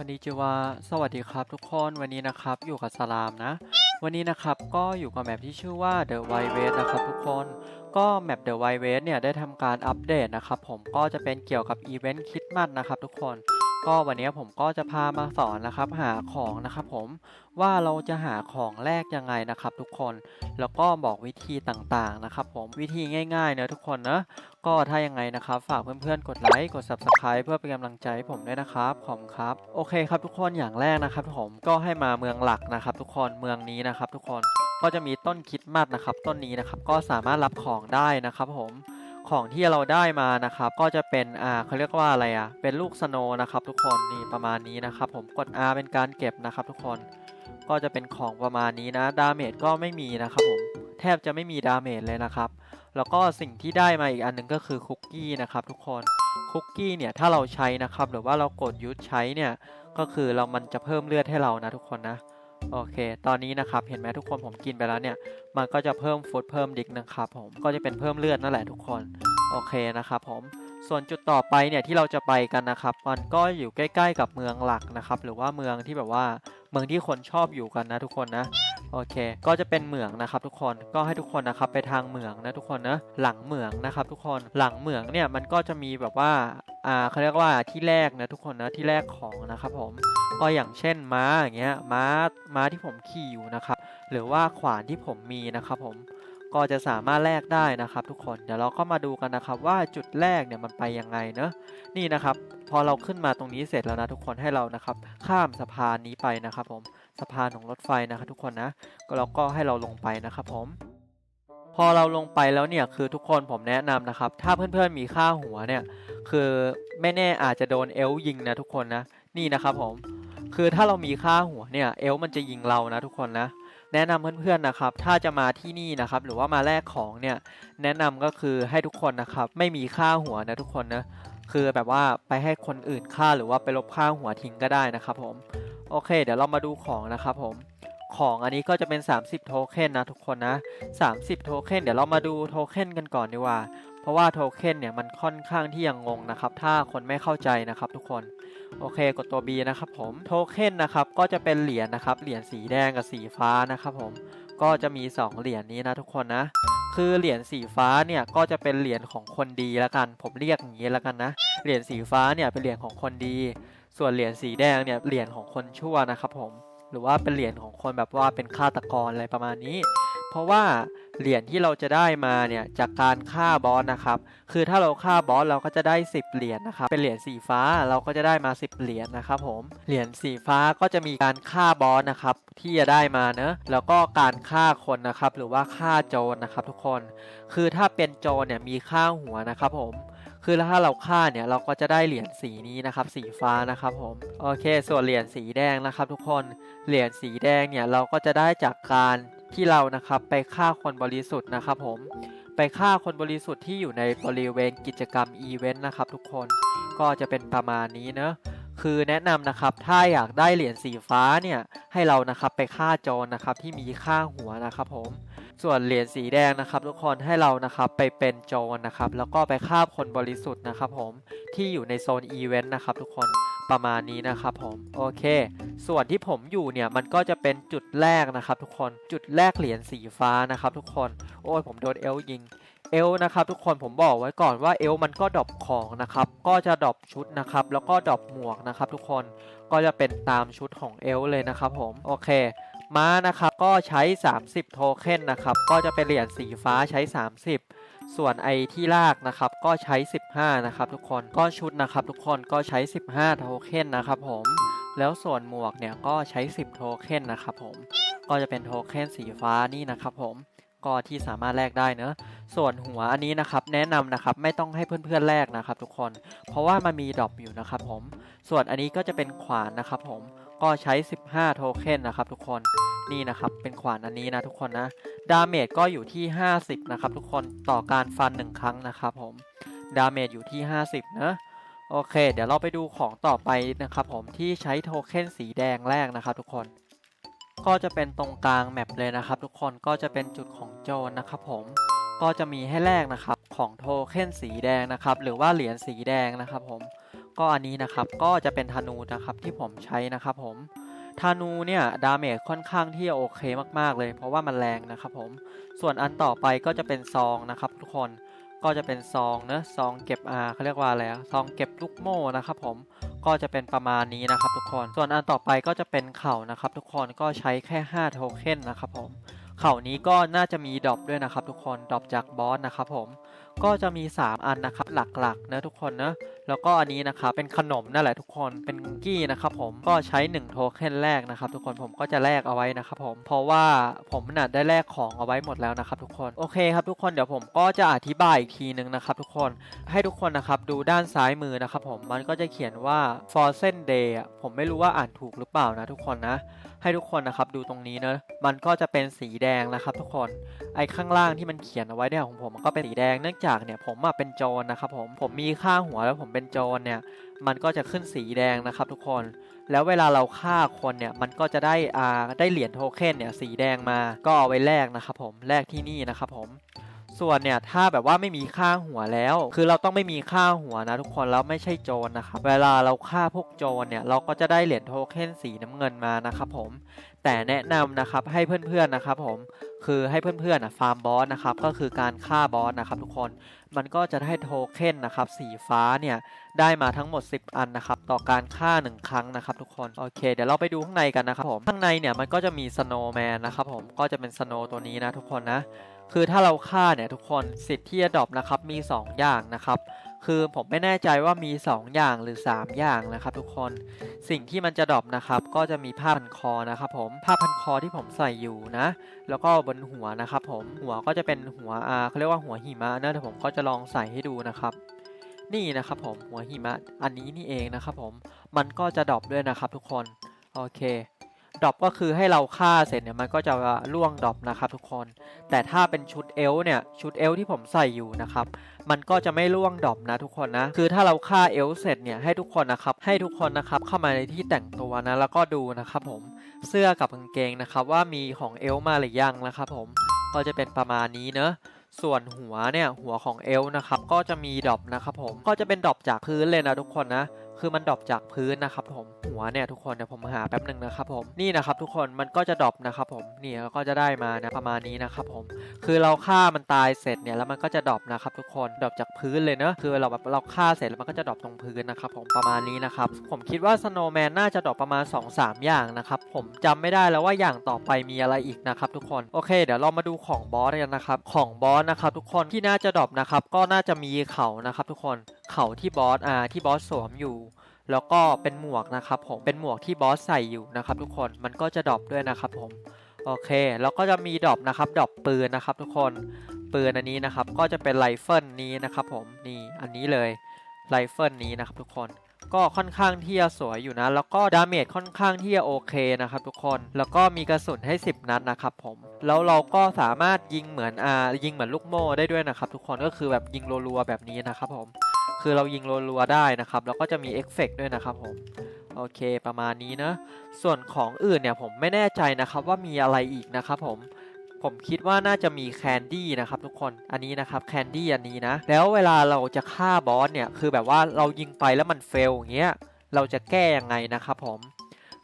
คนนี้จิวาสวัสดีครับทุกคนวันนี้นะครับอยู่กับสลามนะ วันนี้นะครับก็อยู่กับแมปที่ชื่อว่า The Wild West นะครับทุกคนก็แมป The Wild West เนี่ยได้ทำการอัปเดตนะครับผมก็จะเป็นเกี่ยวกับอีเวนต์คริสต์มาสนะครับทุกคน ก็วันนี้ผมก็จะพามาสอนนะครับหาของนะครับผมว่าเราจะหาของแรกยังไงนะครับ ทุกคนแล้วก็บอกวิธีต่างๆนะครับ ผมวิธีง่ายๆเนะทุกคนนะก็ถ้ายังไงนะครับ ฝากเพื่อนๆกดไลค์กด Subscribe เพื่อเป็นกำลังใจให้ผมด้วยนะครับขอบครับ โอเคครับทุกคนอย่างแรกนะครับ ผมก็ให้มาเมืองหลักนะครับ ทุกคนเมืองนี้นะครับ ทุกคนก็จะมีต้นคิดมัดนะครับ ต้นนี้นะครับก็สามารถรับของได้นะครับ ผม ของที่เราได้มานะครับก็จะเป็นอ่าเขาเรียกว่าอะไรอะเป็นลูกสโนนะครับทุกคนนี่ประมาณนี้นะครับผมกด R เป็นการเก็บนะครับทุกคนก็จะเป็นของประมาณนี้นะดาเมจก็ไม่มีนะครับผมแทบจะไม่มีดาเมจเลยนะครับแล้วก็สิ่งที่ได้มาอีกอันหนึงก็คือคุกกี้นะครับทุกคนคุกกี้เนี่ยถ้าเราใช้นะครับหรือว่าเรากดยุดใช้เนี่ยก็คือเรามันจะเพิ่มเลือดให้เรานะทุกคนนะ โอเค ตอนนี้นะครับ เห็นไหมทุกคนผมกินไปแล้วเนี่ย มันก็จะเพิ่มฟุตเพิ่มดิกนะครับผม ก็จะเป็นเพิ่มเลือดนั่นแหละทุกคน โอเคนะครับผม ส่วนจุดต่อไปเนี่ยที่เราจะไปกันนะครับ มันก็อยู่ใกล้ ๆ กับเมืองหลักนะครับ หรือว่าเมืองที่แบบว่า เมืองที่คนชอบอยู่กันนะทุกคนนะ โอเค ก็จะเป็นเหมืองนะครับ ทุกคน ก็ให้ทุกคนนะครับไปทางเหมืองนะทุกคนนะ หลังเหมืองนะครับ ทุกคน หลังเหมืองเนี่ยมันก็จะมีแบบว่า อ่าเขาเรียกว่าที่แรกนะทุกคนนะที่แรกของนะครับผมก็อย่างเช่นม้าอย่างเงี้ยม้าม้าที่ผมขี่อยู่นะครับหรือว่าขวานที่ผมมีนะครับผมก็จะสามารถแลกได้นะครับ ทุกคนเดี๋ยวเราก็มาดูกันนะครับ ว่าจุดแรกเนี่ยมันไปยังไงเนอะนี่นะครับ พอเราขึ้นมาตรงนี้เสร็จแล้วนะทุกคนให้เรานะครับ ข้ามสะพานนี้ไปนะครับ ผมสะพานของรถไฟนะครับ ทุกคนนะก็เราก็ให้เราลงไปนะครับ ผม พอเราลงไปแล้วเนี่ยคือทุกคนผมแนะนำนะครับ ถ้าเพื่อนๆมีค่าหัวเนี่ย คือไม่แน่อาจจะโดนเอลยิงนะทุกคนนะ นี่นะครับผม คือถ้าเรามีค่าหัวเนี่ยเอลมันจะยิงเรานะทุกคนนะ แนะนำเพื่อนๆนะครับ ถ้าจะมาที่นี่นะครับ หรือว่ามาแลกของเนี่ย แนะนำก็คือให้ทุกคนนะครับ ไม่มีค่าหัวนะทุกคนนะ คือแบบว่าไปให้คนอื่นฆ่าหรือว่าไปลบค่าหัวทิ้งก็ได้นะครับผม โอเค เดี๋ยวเรามาดูของนะครับผมของอันนี้ก็จะเป็น 30 โทเค็นนะทุกคนนะ 30 โทเค็นเดี๋ยวเรามาดูโทเค็นกันก่อนดีกว่า ราะว่าโทเค็นเนี่ยมันค่อนข้างที่ยังงงนะครับ ถ้าคนไม่เข้าใจนะครับทุกคน โอเคกดตัว B นะครับผมโทเค็นนะครับก็จะเป็นเหรียญนะครับ เหรียญสีแดงกับสีฟ้านะครับผมก็จะมี 2 เหรียญนี้นะทุกคนนะ คือเหรียญสีฟ้าเนี่ยก็จะเป็นเหรียญของคนดีแล้วกัน ผมเรียกอย่างนี้แล้วกันนะ เหรียญสีฟ้าเนี่ยเป็นเหรียญของคนดี ส่วนเหรียญสีแดงเนี่ยเหรียญของคนชั่วนะครับผม หรือว่าเป็นเหรียญของคนแบบว่าเป็นฆาตกรอะไรประมาณนี้ เพราะว่า เหรียญที่เราจะได้มาเนี่ยจากการฆ่าบอสนะครับ คือถ้าเราฆ่าบอสเราก็จะได้ 10 เหรียญนะครับ เป็นเหรียญสีฟ้าเราก็จะได้มา 10 เหรียญนะครับผม เหรียญสีฟ้าก็จะมีการฆ่าบอสนะครับที่จะได้มาเนอะแล้วก็การฆ่าคนนะครับ หรือว่าฆ่าโจรนะครับ ทุกคน คือถ้าเป็นโจรเนี่ยมีค่าหัวนะครับผมคือถ้าเราฆ่าเนี่ยเราก็จะได้เหรียญสีนี้นะครับ สีฟ้านะครับผมโอเค ส่วนเหรียญสีแดงนะครับ ทุกคนเหรียญสีแดงเนี่ยเราก็จะได้จากการ ที่เรานะครับไปฆ่าคนบริสุทธิ์นะครับผมไปฆ่าคนบริสุทธิ์ที่อยู่ในบริเวณกิจกรรมอีเวนต์นะครับทุกคนก็จะเป็นประมาณนี้เนอะคือแนะนำนะครับถ้าอยากได้เหรียญสีฟ้าเนี่ยให้เรานะครับไปฆ่าโจรนะครับที่มีค่าหัวนะครับผมส่วนเหรียญสีแดงนะครับ ทุกคนให้เรานะครับไปเป็นโจรนะครับแล้วก็ไปฆ่าคนบริสุทธิ์นะครับผมที่อยู่ในโซนอีเวนต์นะครับทุกคน ประมาณนี้นะครับผมโอเค ส่วนที่ผมอยู่เนี่ยมันก็จะเป็นจุดแรกนะครับ ทุกคนจุดแรกเหรียญสีฟ้านะครับ ทุกคนโอ้ยผมโดนเอลยิงเอลนะครับทุกคนผมบอกไว้ก่อนว่าเอลมันก็ดรอปของนะครับ ก็จะดรอปชุดนะครับ แล้วก็ดรอปหมวกนะครับ ทุกคนก็จะเป็นตามชุดของเอลเลยนะครับ ผมโอเคม้านะครับก็ใช้ 30 โทเค็นนะครับ ก็จะเป็นเหรียญสีฟ้าใช้ 30 ส่วนไอที่ลากนะครับก็ใช้ 15 นะครับทุกคนก็ชุดนะครับทุกคนก็ใช้ 15 โทเค็นนะครับผมแล้วส่วนหมวกเนี่ยก็ใช้ 10 โทเค็นนะครับผมก็จะเป็นโทเค็นสีฟ้านี่นะครับผมก็ที่สามารถแลกได้เนอะส่วนหัวอันนี้นะครับแนะนำนะครับไม่ต้องให้เพื่อนๆแลกนะครับทุกคน เพราะว่ามันมีดรอปอยู่นะครับผมส่วนอันนี้ก็จะเป็นขวานนะครับผม ก็ใช้ 15 โทเค็นนะครับทุกคนนี่นะครับเป็นขวานอันนี้นะทุกคนนะดาเมจก็อยู่ที่ 50 นะครับทุกคนต่อการฟัน 1 ครั้งนะครับผมดาเมจอยู่ที่ 50 นะโอเค เดี๋ยวเราไปดูของต่อไปนะครับผมที่ใช้โทเค็นสีแดงแรกนะครับทุกคนก็จะเป็นตรงกลางแมปเลยนะครับทุกคนก็จะเป็นจุดของโจรนะครับผมก็จะมีให้แลกนะครับของโทเค็นสีแดงนะครับหรือว่าเหรียญสีแดงนะครับผม ก็อันนี้นะครับก็จะเป็นธนูนะครับที่ผมใช้นะครับผมธนูเนี่ยดาเมจค่อนข้างที่จะโอเคมากๆเลย เพราะว่ามันแรงนะครับผมส่วนอันต่อไปก็จะเป็นซองนะครับ ทุกคนก็จะเป็นซองเนะซองเก็บอาเขาเรียกว่าอะไรซองเก็บลูกโม่นะครับผมก็จะเป็นประมาณนี้นะครับ ทุกคนส่วนอันต่อไปก็จะเป็นเข่านะครับ ทุกคนก็ใช้แค่5โทเค็นนะครับผมเข่านี้ก็น่าจะมีดรอปด้วยนะครับ ทุกคนดรอปจากบอสนะครับผมก็จะมี 3 อันนะครับหลักๆนะทุกคนนะ แล้วก็อันนี้นะครับเป็นขนมนั่นแหละทุกคนเป็นคุกกี้นะครับผมก็ใช้ 1 โทเค็นแรกนะครับทุกคนผมก็จะแลกเอาไว้นะครับผมเพราะว่าผมน่ะได้แลกของเอาไว้หมดแล้วนะครับทุกคนโอเคครับทุกคนเดี๋ยวผมก็จะอธิบายอีกทีนึงนะครับทุกคนให้ทุกคนนะครับดูด้านซ้ายมือนะครับผมมันก็จะเขียนว่า Frozen Day ผมไม่รู้ว่าอ่านถูกหรือเปล่านะทุกคนนะ ให้ทุกคนนะครับดูตรงนี้เนะมันก็จะเป็นสีแดงนะครับทุกคนไอ้ข้างล่างที่มันเขียนเอาไว้เนี่ยของผมมันก็เป็นสีแดงเนื่องจากเนี่ยผมอะเป็นโจรนะครับผมผมมีค่าหัวแล้วผมเป็นโจรเนี่ยมันก็จะขึ้นสีแดงนะครับทุกคน แล้วเวลาเราฆ่าคนเนี่ยมันก็จะได้อ่าได้เหรียญโทเค็นเนี่ยสีแดงมาก็เอาไว้แลกนะครับผมแลกที่นี่นะครับผมส่วนเนี่ยถ้าแบบว่าไม่มีค่าหัวแล้ว คือเราต้องไม่มีค่าหัวนะทุกคนแล้วไม่ใช่โจรนะครับเวลาเราฆ่าพวกโจรเนี่ยเราก็จะได้เหรียญโทเค็นสีน้ำเงินมานะครับผม แต่แนะนำนะครับให้เพื่อนๆนะครับผมคือให้เพื่อนๆอะฟาร์มบอสนะครับก็คือการฆ่าบอสนะครับทุกคนมันก็จะได้โทเค็นนะครับสีฟ้าเนี่ยได้มาทั้งหมด 10 อันนะครับต่อการฆ่า 1 ครั้งนะครับทุกคนโอเค เดี๋ยวเราไปดูข้างในกันนะครับผมข้างในเนี่ยมันก็จะมีสโนว์แมนนะครับผมก็จะเป็นสโนว์ตัวนี้นะทุกคนนะ คือถ้าเราฆ่าเนี่ยทุกคนสิทธิ์ที่จะดรอปนะครับมี 2 อย่างนะครับ คือผมไม่แน่ใจว่ามี 2 อย่างหรือ 3 อย่างนะครับ ทุกคนสิ่งที่มันจะดรอปนะครับ ก็จะมีผ้าพันคอนะครับผมผ้าพันคอที่ผมใส่อยู่นะ แล้วก็บนหัวนะครับ ผมหัวก็จะเป็นหัวอาเขาเรียกว่าหัวหิมะนะเดี๋ยวผมก็จะลองใส่ให้ดูนะครับ นี่นะครับผมหัวหิมะอันนี้นี่เองนะครับผมมันก็จะดรอปด้วยนะครับ ทุกคนโอเค ดรอปก็คือให้เราฆ่าเสร็จเนี่ยมันก็จะล่วงดรอปนะครับทุกคน แต่ถ้าเป็นชุดเอล์เนี่ยชุดเอล์ที่ผมใส่อยู่นะครับมันก็จะไม่ล่วงดรอปนะทุกคนนะคือถ้าเราฆ่าเอล์เสร็จเนี่ยให้ทุกคนนะครับให้ทุกคนนะครับเข้ามาในที่แต่งตัวนะแล้วก็ดูนะครับผมเสื้อกับกางเกงนะครับว่ามีของเอล์มาหรือยังนะครับผมก็จะเป็นประมาณนี้เนอะส่วนหัวเนี่ยหัวของเอล์นะครับก็จะมีดรอปนะครับผมก็จะเป็นดรอปจากพื้นเลยนะทุกคนนะ คือมันดรอปจากพื้นนะครับผมหัวเนี่ยทุกคนเดี๋ยวผมหาแป๊บหนึ่งนะครับผมนี่นะครับทุกคนมันก็จะดรอปนะครับผมนี่แล้วก็จะได้มานะประมาณนี้นะครับผมคือเราฆ่ามันตายเสร็จเนี่ยแล้วมันก็จะดรอปนะครับทุกคนดรอปจากพื้นเลยเนอะคือเราแบบเราฆ่าเสร็จแล้วมันก็จะดรอปตรงพื้นนะครับผมประมาณนี้นะครับผมคิดว่าสโนว์แมนน่าจะดรอปประมาณ 2-3 อย่างนะครับผมจำไม่ได้แล้วว่าอย่างต่อไปมีอะไรอีกนะครับทุกคนโอเค เดี๋ยวเรามาดูของบอสกันนะครับของบอสนะครับทุกคนที่น่าจะดรอปนะครับก็น่าจะมีเขานะครับทุกคน เขาที่บอสอ่าที่บอสสวมอยู่ แล้วก็เป็นหมวกนะครับผมเป็นหมวกที่บอสใส่อยู่นะครับ ทุกคนมันก็จะดรอปด้วยนะครับผมโอเคแล้วก็จะมีดรอปนะครับดรอปปืนนะครับ ทุกคนปืนอันนี้นะครับ ก็จะเป็นไรเฟิลนี้นะครับ ผมนี่อันนี้เลยไรเฟิลนี้นะครับ ทุกคนก็ค่อนข้างที่จะสวยอยู่นะ แล้วก็ดาเมจค่อนข้างที่จะโอเคนะครับทุกคน แล้วก็มีกระสุนให้ 10 นัดนะครับผม แล้วเราก็สามารถยิงเหมือนอ่ายิงเหมือนลูกโม่ได้ด้วยนะครับทุกคน ก็คือแบบยิงรัวๆแบบนี้นะครับผม คือเรายิงรัวๆได้นะครับ แล้วก็จะมีเอฟเฟกต์ด้วยนะครับผมโอเคประมาณนี้นะ ส่วนของอื่นเนี่ยผมไม่แน่ใจนะครับว่ามีอะไรอีกนะครับผมผมคิดว่าน่าจะมีแคนดี้นะครับทุกคนอันนี้นะครับแคนดี้อันนี้นะ แล้วเวลาเราจะฆ่าบอสเนี่ยคือแบบว่าเรายิงไปแล้วมันเฟลอย่างเงี้ยเราจะแก้ยังไงนะครับผม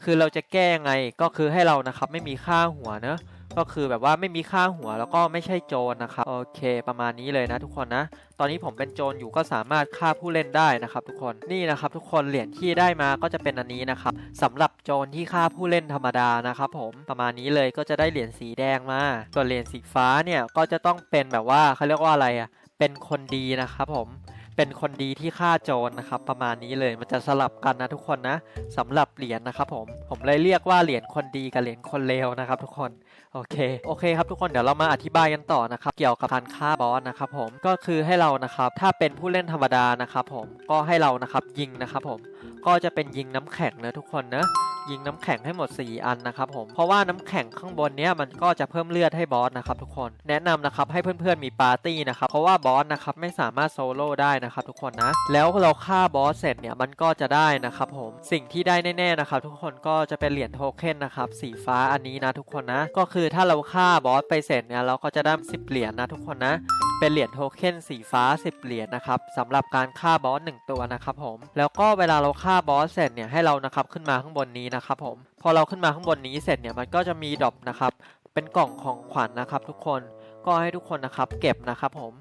คือเราจะแก้ยังไงก็คือให้เรานะครับไม่มีค่าหัวเนอะ ก็คือแบบว่าไม่มีค่าหัวแล้วก็ไม่ใช่โจรนะครับ โอเค ประมาณนี้เลยนะทุกคนนะ ตอนนี้ผมเป็นโจรอยู่ก็สามารถฆ่าผู้เล่นได้นะครับ ทุกคน นี่นะครับ ทุกคนเหรียญที่ได้มาก็จะเป็นอันนี้นะครับสำหรับโจรที่ฆ่าผู้เล่นธรรมดานะครับผม ประมาณนี้เลยก็จะได้เหรียญสีแดงมา ส่วนเหรียญสีฟ้าเนี่ยก็จะต้องเป็นแบบว่าเขาเรียกว่าอะไรอะ เป็นคนดีนะครับผมเป็นคนดีที่ฆ่าโจรนะครับ ประมาณนี้เลยมันจะสลับกันนะทุกคนนะสำหรับเหรียญนะครับผมผมเลยเรียกว่าเหรียญคนดีกับเหรียญคนเลวนะครับ ทุกคน โอเค โอเคครับทุกคนเดี๋ยวเรามาอธิบายกันต่อนะครับ เกี่ยวกับการฆ่าบอสนะครับผม ก็คือให้เรานะครับ ถ้าเป็นผู้เล่นธรรมดานะครับผม ก็ให้เรานะครับยิงนะครับผม ก็จะเป็นยิงน้ำแข็งนะทุกคนนะ ยิงน้ำแข็งให้หมด 4 อันนะครับผมเพราะว่าน้ำแข็งข้างบนเนี้ยมันก็จะเพิ่มเลือดให้บอสนะครับทุกคนแนะนำนะครับให้เพื่อนๆมีปาร์ตี้นะครับเพราะว่าบอสนะครับไม่สามารถโซโล่ได้นะครับทุกคนนะแล้วเราฆ่าบอสเสร็จเนี่ยมันก็จะได้นะครับผมสิ่งที่ได้แน่ๆนะครับทุกคนก็จะเป็นเหรียญโทเค็นนะครับสีฟ้าอันนี้นะทุกคนนะ ก็คือถ้าเราฆ่าบอสไปเสร็จเนี่ยเราก็จะได้10เหรียญนะทุกคนนะ เป็นเหรียญโทเค็นสีฟ้า 10 เหรียญนะครับสำหรับการฆ่าบอสหนึ่งตัวนะครับผม แล้วก็เวลาเราฆ่าบอสเสร็จเนี่ยให้เรานะครับขึ้นมาข้างบนนี้นะครับผม พอเราขึ้นมาข้างบนนี้เสร็จเนี่ยมันก็จะมีดรอปนะครับ เป็นกล่องของขวัญนะครับ ทุกคน ก็ให้ทุกคนนะครับ เก็บนะครับผม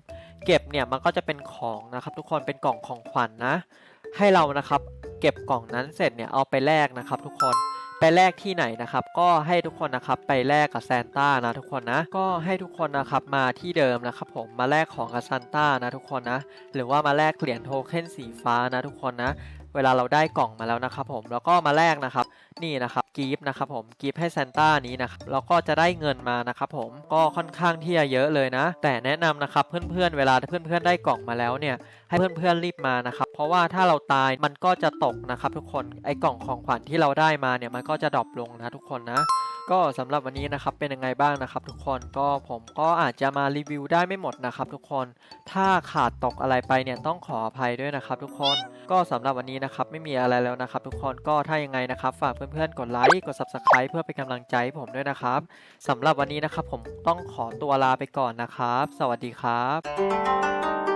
เก็บเนี่ยมันก็จะเป็นของนะครับทุกคน เป็นกล่องของขวัญนะให้เรานะครับ เก็บกล่องนั้นเสร็จเนี่ยเอาไปแลกนะครับ ทุกคน ไปแลกที่ไหนนะครับ ก็ให้ทุกคนนะครับไปแลกกับแซนต้านะทุกคนนะ ก็ให้ทุกคนนะครับมาที่เดิมนะครับผมมาแลกของกับซานต้านะทุกคนนะ หรือว่ามาแลกเหรียญโทเค็นสีฟ้านะทุกคนนะ เวลาเราได้กล่องมาแล้วนะครับผมแล้วก็มาแลกนะครับ นี่นะครับกีฟนะครับผมกีฟให้ซานต้านี้นะครับเราก็จะได้เงินมานะครับผมก็ค่อนข้างที่จะเยอะเลยนะ แต่แนะนำนะครับเพื่อนๆเวลาเพื่อนๆได้กล่องมาแล้วเนี่ยให้เพื่อนๆรีบมานะครับเพราะว่าถ้าเราตายมันก็จะตกนะครับทุกคนไอ้กล่องของขวัญที่เราได้มาเนี่ยมันก็จะดรอปลงนะทุกคนนะ ก็สำหรับวันนี้นะครับเป็นยังไงบ้างนะครับ ทุกคนก็ผมก็อาจจะมารีวิวได้ไม่หมดนะครับ ทุกคนถ้าขาดตกอะไรไปเนี่ยต้องขออภัยด้วยนะครับ ทุกคนก็สำหรับวันนี้นะครับไม่มีอะไรแล้วนะครับ ทุกคนก็ถ้ายังไงนะครับฝากเพื่อนๆกดไลค์กด subscribe เพื่อเป็นกำลังใจให้ผมด้วยนะครับสำหรับวันนี้นะครับผมต้องขอตัวลาไปก่อนนะครับ สวัสดีครับ